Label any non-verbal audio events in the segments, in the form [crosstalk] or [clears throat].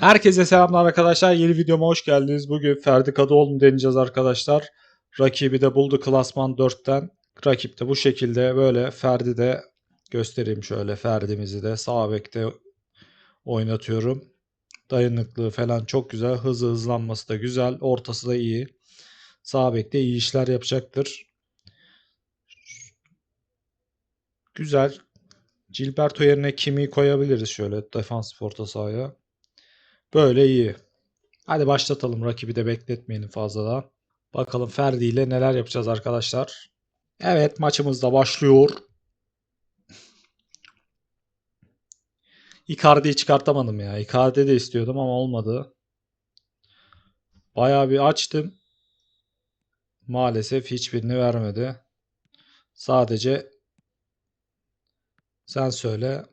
Herkese selamlar arkadaşlar. Yeni videoma hoş geldiniz. Bugün Ferdi Kadıoğlu'nu deneyeceğiz arkadaşlar. Rakibi de buldu klasman 4'ten. Rakip de bu şekilde böyle Ferdi de göstereyim şöyle Ferdi'mizi de sağ bekte oynatıyorum. Dayanıklığı falan çok güzel. Hızı hızlanması da güzel. Ortası da iyi. Sağ bekte iyi işler yapacaktır. Güzel. Gilberto yerine kimi koyabiliriz şöyle defans orta sahaya. Böyle iyi. Hadi başlatalım. Rakibi de bekletmeyelim fazla da. Bakalım Ferdi ile neler yapacağız arkadaşlar. Evet maçımız da başlıyor. Icardi'yi çıkartamadım ya. Icardi de istiyordum ama olmadı. Bayağı bir açtım. Maalesef hiçbirini vermedi. Sadece sen söyle.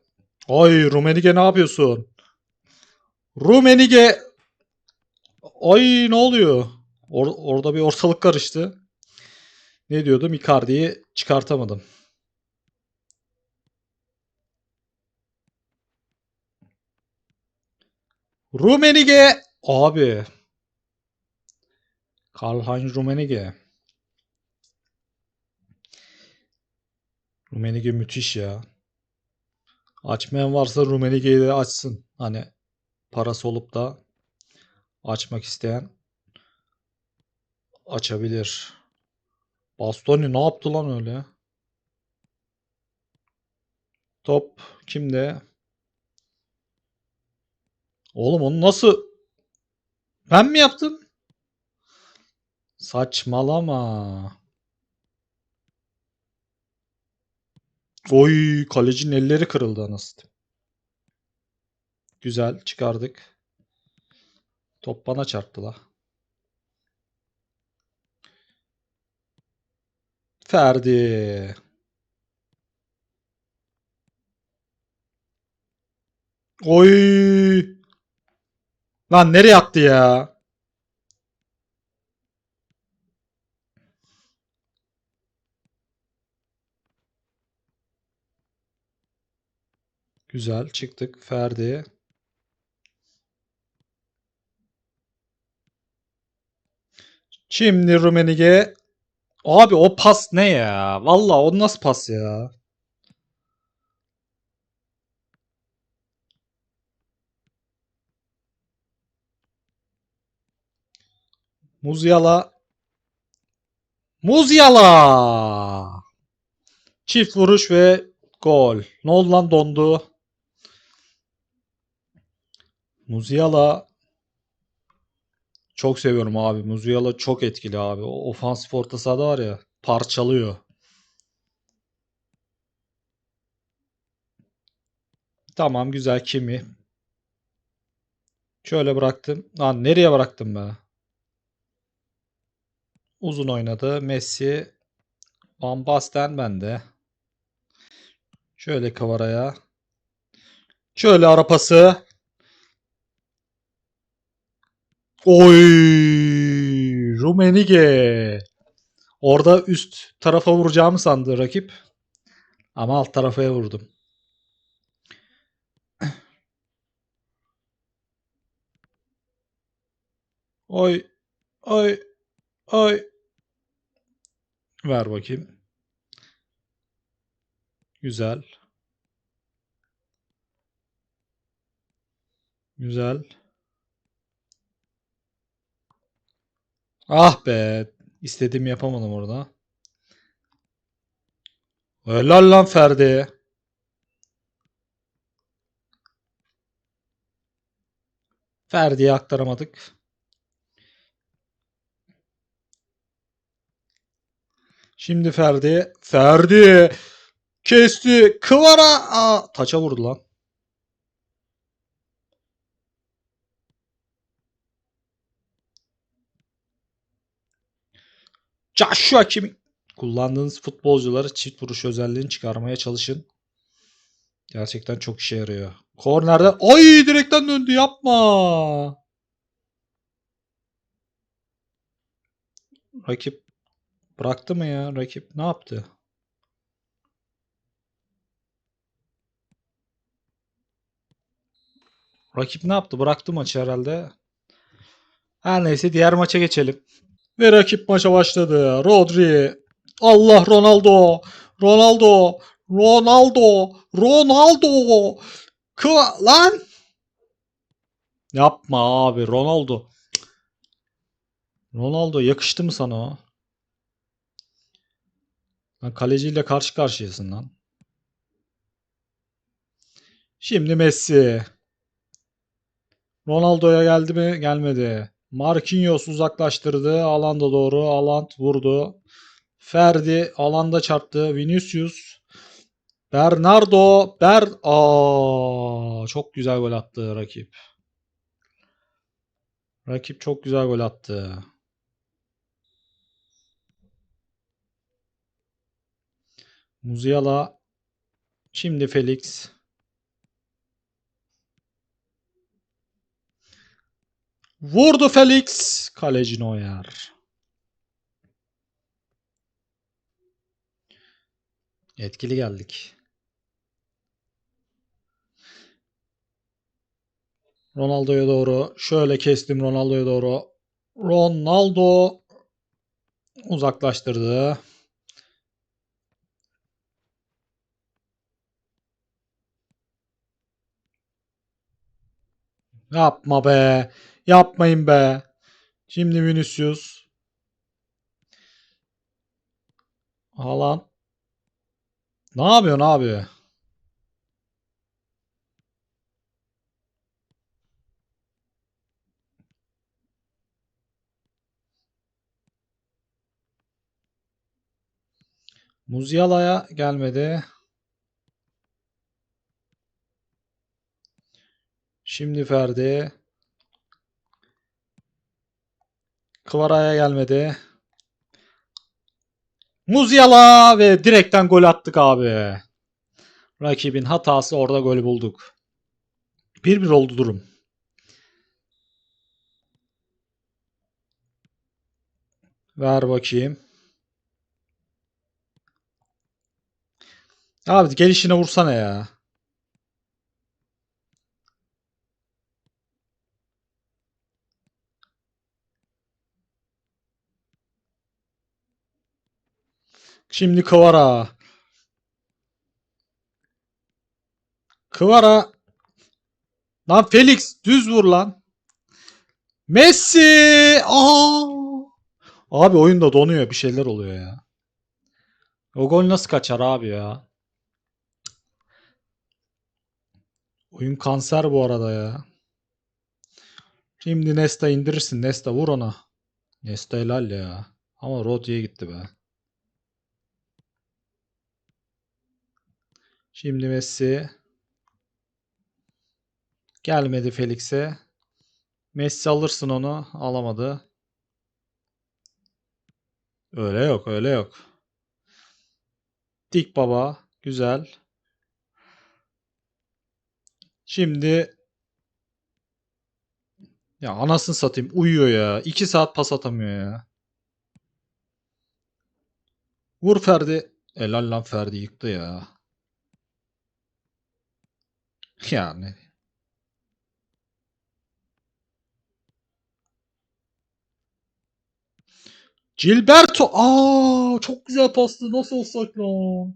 Ay Rumenige ne yapıyorsun? Rumenige Ay ne oluyor? Or- orada bir ortalık karıştı. Ne diyordum? Icardi'yi çıkartamadım. Rumenige abi. Karl-Heinz Rummenigge. Rummenigge müthiş ya. Açmayan varsa Rummenige'yi de açsın. Hani parası olup da açmak isteyen açabilir. Bastoni ne yaptı lan öyle? Top kimde? Oğlum onu nasıl? Ben mi yaptım? Saçmalama. Oy kalecinin elleri kırıldı anasını. Güzel çıkardık. Top bana çarptı la. Ferdi. Oy. Lan nereye attı ya? Güzel çıktık Ferdi. Şimdi Rumenige. Abi o pas ne ya? Valla o nasıl pas ya? Muzyala. Muzyala. Çift vuruş ve gol. Ne oldu lan dondu. Muzyala. Çok seviyorum abi. Muzyala çok etkili abi. O ofansif orta sahada var ya parçalıyor. Tamam güzel kimi. Şöyle bıraktım. Lan nereye bıraktım be? Uzun oynadı. Messi. Van Basten bende. Şöyle kavaraya. Şöyle ara Oy! Rumenige. Orada üst tarafa vuracağımı sandı rakip. Ama alt tarafa vurdum. Oy. Oy. Oy. Ver bakayım. Güzel. Güzel. Ah be. İstediğimi yapamadım orada. Helal lan Ferdi. Ferdi'ye aktaramadık. Şimdi Ferdi. Ferdi. Kesti. Kıvara. Aa, taça vurdu lan. Joshua Kimi. Kullandığınız futbolcuları çift vuruş özelliğini çıkarmaya çalışın. Gerçekten çok işe yarıyor. Kornerde ay direkten döndü yapma. Rakip bıraktı mı ya? Rakip ne yaptı? Rakip ne yaptı? Bıraktı maçı herhalde. Her neyse diğer maça geçelim. Ve rakip maça başladı. Rodri. Allah Ronaldo. Ronaldo. Ronaldo. Ronaldo. Kıva lan. Yapma abi Ronaldo. Ronaldo yakıştı mı sana? Lan kaleciyle karşı karşıyasın lan. Şimdi Messi. Ronaldo'ya geldi mi? Gelmedi. Marquinhos uzaklaştırdı. Alanda doğru. Aland vurdu. Ferdi alanda çarptı. Vinicius. Bernardo. Ber Aa, çok güzel gol attı rakip. Rakip çok güzel gol attı. Musiala. Şimdi Felix. Vurdu Felix. Kaleci Neuer. Etkili geldik. Ronaldo'ya doğru. Şöyle kestim Ronaldo'ya doğru. Ronaldo uzaklaştırdı. Yapma be. Yapmayın be. Şimdi Vinicius. Haaland. Ne yapıyorsun abi? Musiala'ya gelmedi. Şimdi Ferdi. Kvara'ya gelmedi. Musiala ve direkten gol attık abi. Rakibin hatası orada gol bulduk. 1-1 oldu durum. Ver bakayım. Abi gelişine vursana ya. Şimdi Kıvara. Kıvara. Lan Felix düz vur lan. Messi. Aa! Abi oyunda donuyor bir şeyler oluyor ya. O gol nasıl kaçar abi ya? Oyun kanser bu arada ya. Şimdi Nesta indirirsin. Nesta vur ona. Nesta helal ya. Ama Rodri'ye gitti be. Şimdi Messi. Gelmedi Felix'e. Messi alırsın onu. Alamadı. Öyle yok, öyle yok. Dik baba. Güzel. Şimdi ya anasını satayım uyuyor ya. 2 saat pas atamıyor ya. Vur Ferdi. Helal lan Ferdi yıktı ya. Yani. Gilberto. Aa çok güzel pastı. Nasıl offside lan?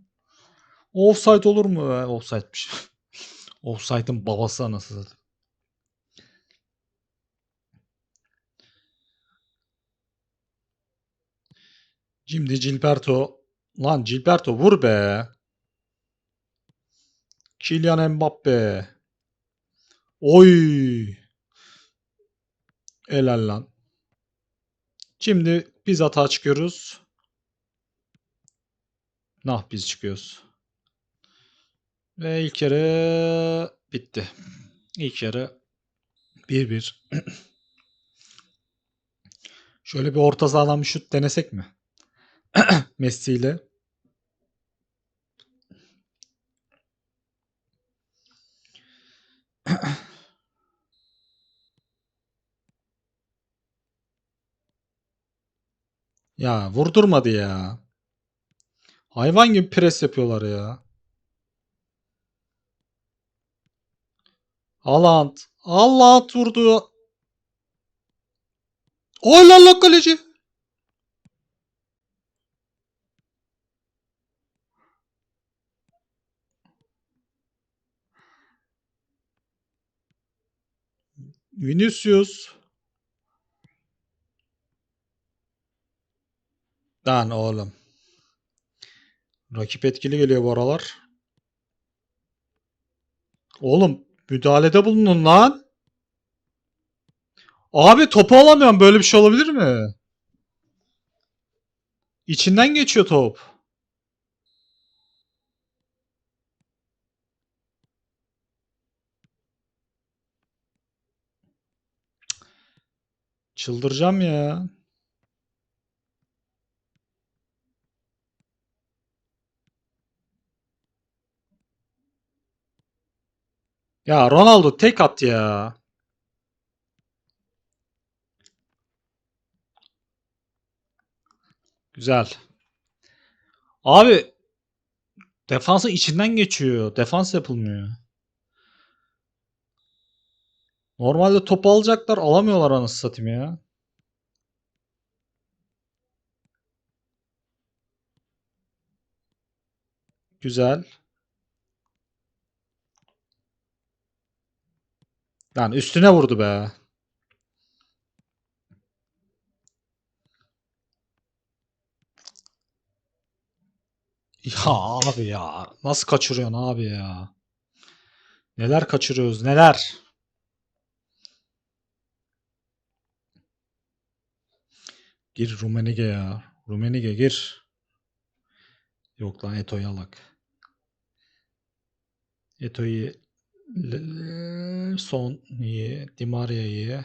Offside olur mu? be? Offside'miş. [laughs] Offside'ın babası satayım. Şimdi Gilberto. Lan Gilberto vur be. Kylian Mbappe. Oy. Helal lan. Şimdi biz hata çıkıyoruz. Nah biz çıkıyoruz. Ve ilk yarı bitti. İlk yarı 1-1. Şöyle bir orta sahadan şut denesek mi? [clears throat] Messi ile. Ya vurdurmadı ya. Hayvan gibi pres yapıyorlar ya. Haaland. Haaland vurdu. Oy lan lan kaleci. Vinicius. Lan oğlum. Rakip etkili geliyor bu aralar. Oğlum müdahalede bulunun lan. Abi topu alamıyorum. Böyle bir şey olabilir mi? İçinden geçiyor top. Çıldıracağım ya. Ya Ronaldo tek at ya. Güzel. Abi defansın içinden geçiyor. Defans yapılmıyor. Normalde topu alacaklar. Alamıyorlar anasını satayım ya. Güzel. Lan üstüne vurdu be. Ya abi ya. Nasıl kaçırıyorsun abi ya? Neler kaçırıyoruz neler? Gir Rumenige ya. Rumenige gir. Yok lan Eto'yu alak. Eto'yu L- son iyi. Di Maria iyi.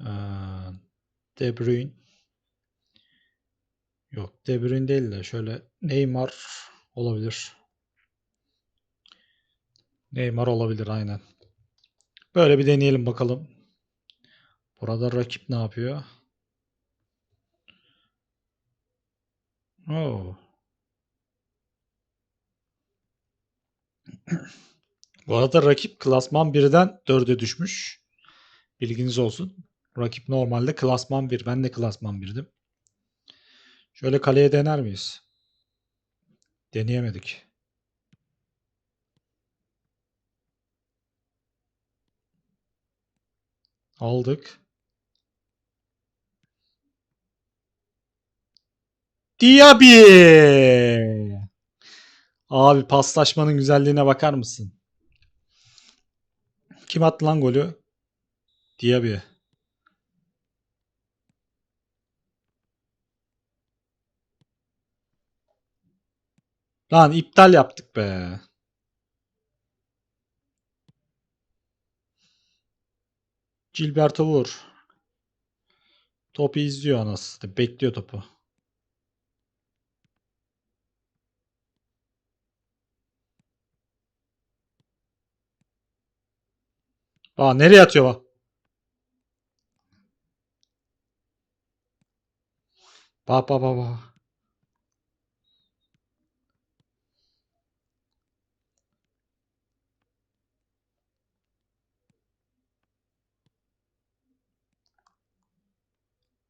Ee, De Bruyne. Yok De Bruyne değil de şöyle Neymar olabilir. Neymar olabilir aynen. Böyle bir deneyelim bakalım. Burada rakip ne yapıyor? Oo. Bu arada rakip klasman 1'den 4'e düşmüş. Bilginiz olsun. Rakip normalde klasman 1. Ben de klasman 1'dim. Şöyle kaleye dener miyiz? Deneyemedik. Aldık. Diaby. Abi paslaşmanın güzelliğine bakar mısın? Kim attı lan golü? Diaby. Lan iptal yaptık be. Gilberto vur. Topu izliyor anasını. Bekliyor topu. Aa nereye atıyor bak? Bak bak bak bak.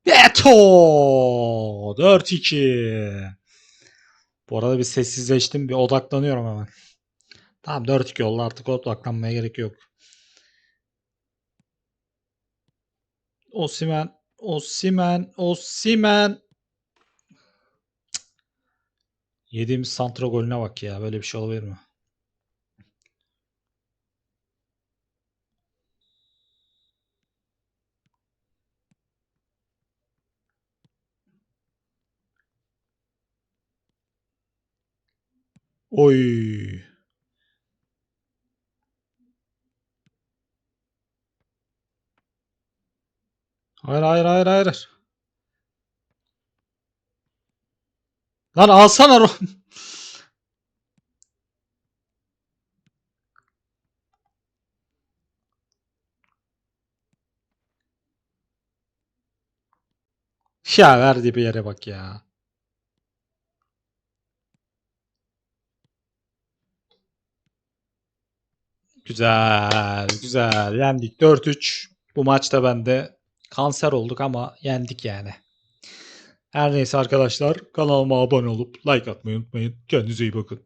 Beto! 4-2. Bu arada bir sessizleştim. Bir odaklanıyorum hemen. Tamam 4-2 oldu artık odaklanmaya gerek yok. Osimen, Osimen, Osimen. Yediğimiz santra golüne bak ya. Böyle bir şey olabilir mi? Oy. Hayır hayır hayır hayır. Lan alsana. [laughs] Ya verdi bir yere bak ya. Güzel, güzel. Yendik 4-3. Bu maçta bende kanser olduk ama yendik yani. Her neyse arkadaşlar kanalıma abone olup like atmayı unutmayın. Kendinize iyi bakın.